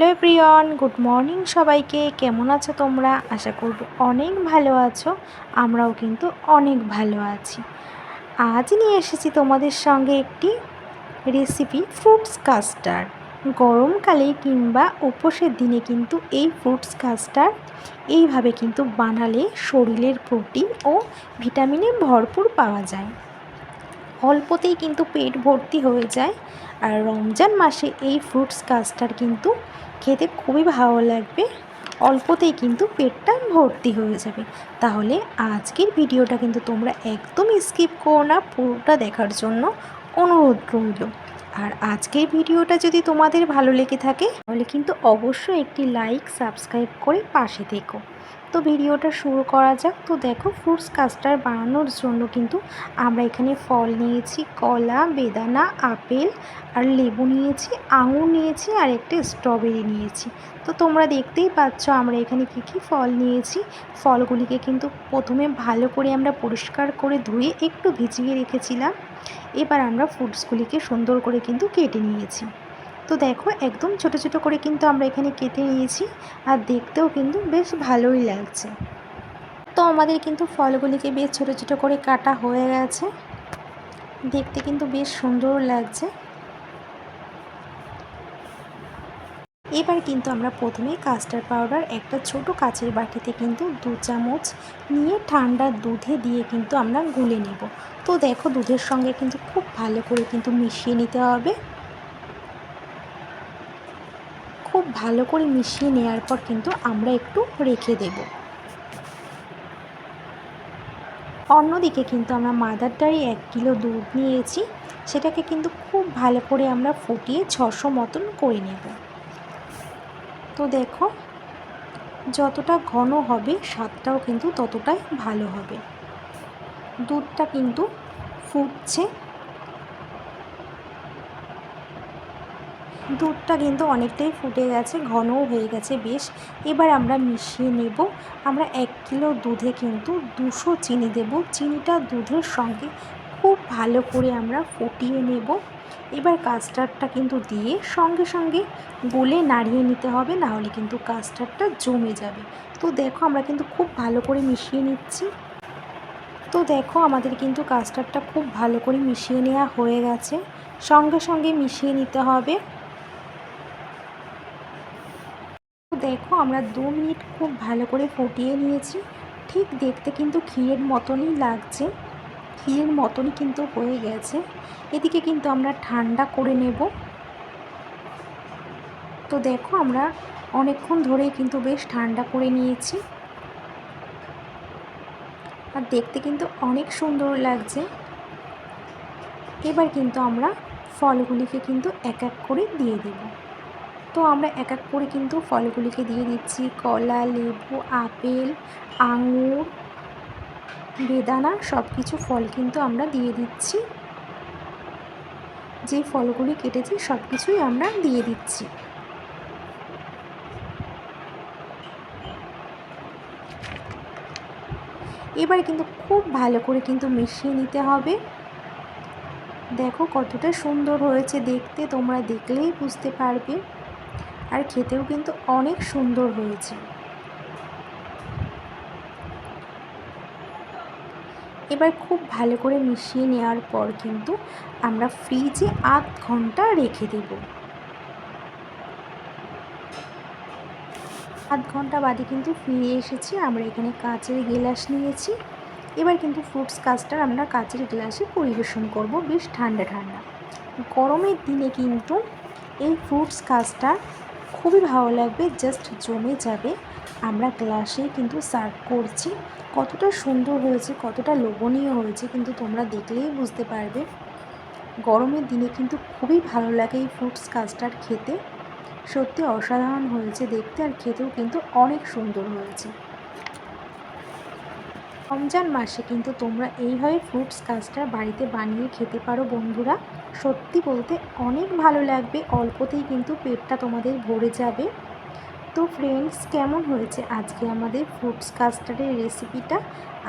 Hello প্রিয়ন, good morning সবাইকে। কেমন আছো তোমরা? আশা করব অনেক ভালো আছো, আমরাও কিন্তু অনেক ভালো আছি। আজ নিয়ে এসেছি তোমাদের সঙ্গে একটি রেসিপি ফ্রুটস কাস্টার্ড গরমকালে কিংবা উপোসের দিনে কিন্তু এই ফ্রুটস কাস্টার্ড এইভাবে কিন্তু বানালে শরীরের প্রোটিন ও ভিটামিনে ভরপুর পাওয়া যায়। অল্পতেই কিন্তু পেট ভর্তি হয়ে যায়। আর রমজান মাসে এই ফ্রুটস কাস্টার্ড কিন্তু খেতে খুবই ভালো লাগবে। অল্পতেই কিন্তু পেটটা ভর্তি হয়ে যাবে। তাহলে আজকের ভিডিওটা কিন্তু তোমরা একদম স্কিপ করো না, পুরোটা দেখার জন্য অনুরোধ রইল। আর আজকের ভিডিওটা যদি তোমাদের ভালো লেগে থাকে, তাহলে কিন্তু অবশ্যই একটি লাইক সাবস্ক্রাইব করে পাশে থেকো। তো ভিডিওটা শুরু করা যাক। তো দেখো ফ্রুটস কাস্টার্ড বানানোর জন্য কিন্তু আমরা এখানে ফল নিয়েছি, কলা, বেদানা, আপেল আর লেবু নিয়েছি, আঙুর নিয়েছি আর একটা স্ট্রবেরি নিয়েছি। তো তোমরা দেখতেই পাচ্ছ আমরা এখানে কী কী ফল নিয়েছি। ফলগুলিকে কিন্তু প্রথমে ভালো করে আমরা পরিষ্কার করে ধুয়ে একটু ভিজিয়ে রেখেছিলাম। এবার আমরা ফ্রুটসগুলিকে সুন্দর করে কিন্তু কেটে নিয়েছি। তো দেখো, একদম ছোট ছোট করে কিন্তু আমরা এখানে কেটে নিয়েছি আর দেখতেও কিন্তু বেশ ভালোই লাগছে। তো আমাদের কিন্তু ফলগুলিকে বেশ ছোট ছোট করে কাটা হয়ে গেছে। দেখতে কিন্তু বেশ সুন্দর লাগছে। এবার কিন্তু আমরা প্রথমে কাস্টার্ড পাউডার একটা ছোট কাচের বাটিতে কিন্তু দু চামচ নিয়ে ঠান্ডা দুধে দিয়ে কিন্তু আমরা গুলে নেব। তো দেখো, দুধের সঙ্গে কিন্তু খুব ভালো করে কিন্তু মিশিয়ে নিতে হবে খুব ভালো করে মিশিয়ে নেওয়ার পর কিন্তু আমরা একটু রেখে দেব। অন্যদিকে কিন্তু আমরা মাদার ডারি এক কিলো দুধ নিয়েছি, সেটাকে কিন্তু খুব ভালো করে আমরা ফুটিয়ে ছশো মতন করে নেব। তো দেখো, যতটা ঘন হবে স্বাদটাও কিন্তু ততটাই ভালো হবে। দুধটা কিন্তু ফুটছে। দুধটা কিন্তু অনেকটাই ফুটে গেছে, ঘনও হয়ে গেছে বেশ। এবার আমরা মিশিয়ে নেব। আমরা এক কিলো দুধে কিন্তু দুশো চিনি দেব। চিনিটা দুধের সঙ্গে খুব ভালো করে আমরা ফুটিয়ে নেব। এবার কাস্টার্ডটা কিন্তু দিয়ে সঙ্গে সঙ্গে গলে নাড়িয়ে নিতে হবে, নাহলে কিন্তু কাস্টার্ডটা জমে যাবে। তো দেখো আমরা কিন্তু খুব ভালো করে মিশিয়ে নিচ্ছি। তো দেখো আমাদের কিন্তু কাস্টার্ডটা খুব ভালো করে মিশিয়ে নেওয়া হয়ে গেছে। সঙ্গে সঙ্গে মিশিয়ে নিতে হবে। দেখো, আমরা দু মিনিট খুব ভালো করে ফুটিয়ে নিয়েছি। ঠিক দেখতে কিন্তু ক্ষীরের মতনই লাগছে। ক্ষীরের মতনই কিন্তু হয়ে গেছে। এদিকে কিন্তু আমরা ঠান্ডা করে নেব। তো দেখো, আমরা অনেকক্ষণ ধরেই কিন্তু বেশ ঠান্ডা করে নিয়েছি। আর দেখতে কিন্তু অনেক সুন্দর লাগছে। এবার কিন্তু আমরা ফলগুলিকে কিন্তু এক এক করে দিয়ে দেবো। তো আমরা এক এক করে কিন্তু ফলগুলিকে দিয়ে দিচ্ছি। কলা, লেবু, আপেল, আঙুর, বেদানা সব কিছু ফল কিন্তু আমরা দিয়ে দিচ্ছি। যে ফলগুলি কেটেছি সব কিছুই আমরা দিয়ে দিচ্ছি। এবার কিন্তু খুব ভালো করে কিন্তু মিশিয়ে নিতে হবে। দেখো কতটা সুন্দর হয়েছে দেখতে, তোমরা দেখলেই বুঝতে পারবে। আর খেতেও কিন্তু অনেক সুন্দর হয়েছে। এবার খুব ভালো করে মিশিয়ে নেওয়ার পর কিন্তু আমরা ফ্রিজে আধ ঘণ্টা রেখে দেব। আধ ঘণ্টা বাদে কিন্তু ফিরে এসেছি, আমরা এখানে কাঁচের গেলাস নিয়েছি। এবার কিন্তু ফ্রুটস কাস্টার আমরা কাচের গ্লাসে পরিবেশন করব বেশ ঠান্ডা ঠান্ডা। গরমের দিনে কিন্তু এই ফ্রুটস কাস্টার খুবই ভালো লাগবে জাস্ট জমে যাবে। আমরা গ্লাসেই কিন্তু সার্ভ করছি। কতটা সুন্দর হয়েছে, কতটা লোভনীয় হয়েছে কিন্তু তোমরা দেখলেই বুঝতে পারবে। গরমের দিনে কিন্তু খুবই ভালো লাগে এই ফ্রুটস কাস্টার্ড খেতে। সত্যি অসাধারণ হয়েছে দেখতে আর খেতেও কিন্তু অনেক সুন্দর হয়েছে। রমজান মাসে কিন্তু তোমরা এইভাবে ফ্রুটস কাস্টার্ড বাড়িতে বানিয়ে খেতে পারো বন্ধুরা। সত্যি বলতে অনেক ভালো লাগবে, অল্পতেই কিন্তু পেটটা তোমাদের ভরে যাবে। তো ফ্রেন্ডস কেমন হয়েছে আজকে আমাদের ফ্রুটস কাস্টার্ডের রেসিপিটা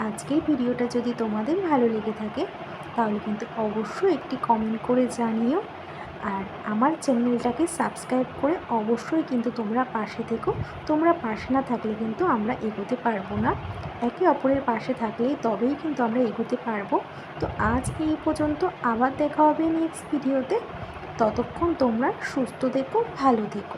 আজকের ভিডিওটা যদি তোমাদের ভালো লেগে থাকে, তাহলে কিন্তু অবশ্যই একটি কমেন্ট করে জানিও। আর আমার চ্যানেলটাকে সাবস্ক্রাইব করে অবশ্যই কিন্তু তোমরা পাশে থেকো। তোমরা পাশে না থাকলে কিন্তু আমরা এগোতে পারব না। একে অপরের পাশে থাকলেই তবেই কিন্তু আমরা এগোতে পারব। তো আজ এই পর্যন্ত আবার দেখা হবে নেক্সট ভিডিওতে ততক্ষণ তোমরা সুস্থ দেখো ভালো থেকো।